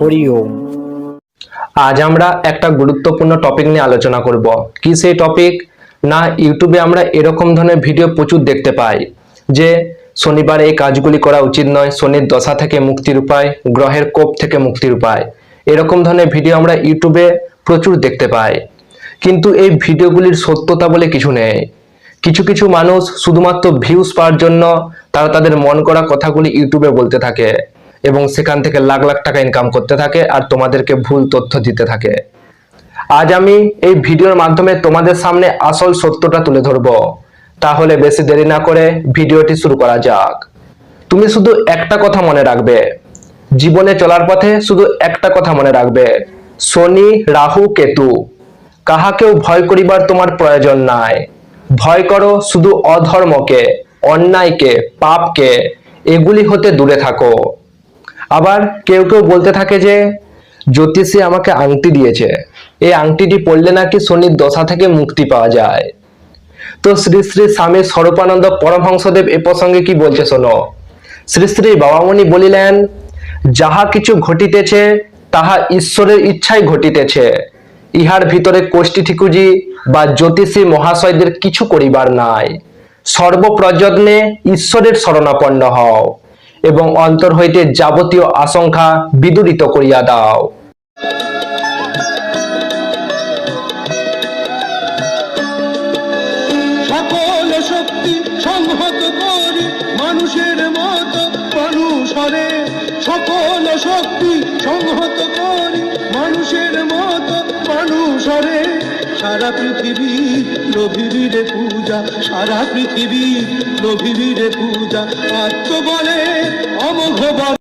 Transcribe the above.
হরি ওম। আজ আমরা একটা গুরুত্বপূর্ণ টপিক নিয়ে আলোচনা করব। কি সেই টপিক না ইউটিউবে আমরা এরকম ধরনের ভিডিও প্রচুর দেখতে পাই, যে শনিবার এই কাজগুলি করা উচিত নয়, শনির দশা থেকে মুক্তির উপায়, গ্রহের কোপ থেকে মুক্তির উপায়। এরকম ধরনের ভিডিও আমরা ইউটিউবে প্রচুর দেখতে পাই। কিন্তু এই ভিডিওগুলির সত্যতা বলে কিছু নেই। কিছু কিছু মানুষ শুধুমাত্র ভিউজ পাওয়ার জন্য তারা তাদের মন করা কথাগুলি ইউটিউবে বলতে থাকে। এবং সেখান থেকে লাখ লাখ টাকা ইনকাম করতে থাকে আর তোমাদেরকে ভুল তথ্য দিতে থাকে। আজ আমি এই ভিডিওর মাধ্যমে তোমাদের সামনে আসল সত্যটা তুলে ধরব। তাহলে বেশি দেরি না করে ভিডিওটি শুরু করা যাক। তুমি শুধু একটা কথা মনে রাখবে। জীবনে চলার পথে শুধু একটা কথা মনে রাখবে। শনি, রাহু, কেতু। কাহাকেও ভয় করিবার তোমার প্রয়োজন নাই। ভয় করো শুধু অধর্মকে, অন্যায়কে, পাপকে, এগুলি হতে দূরে থাকো। আবার কেউ কেউ বলতে থাকে যে, জ্যোতিষী আমাকে আংটি দিয়েছে। এই আংটিটি পড়লে নাকি শনির দশা থেকে মুক্তি পাওয়া যায়? তো শ্রী শ্রী স্বামী স্বরূপানন্দ পরমহংসদেব এ প্রসঙ্গে কি বলছে শোনো? শ্রী শ্রী বাবামণি বলিলেন, যাহা কিছু ঘটিতেছে, তাহা ঈশ্বরের ইচ্ছাই ঘটিতেছে। ইহার ভিতরে কোষ্ঠী ঠিকুজি বা জ্যোতিষী মহাশয়দের কিছু করিবার নাই। সর্বপ্রযত্নে ঈশ্বরের শরণাপন্ন হও। এবং অন্তর হইতে যাবতীয় আশঙ্কা বিদূরিত করিয়া দাও। সকল শক্তি সংহত করি মানুষের সারা পৃথিবী রবিবিরে পূজা সারা পৃথিবী রবিবিরে পূজা। আত্মবলে বলে বল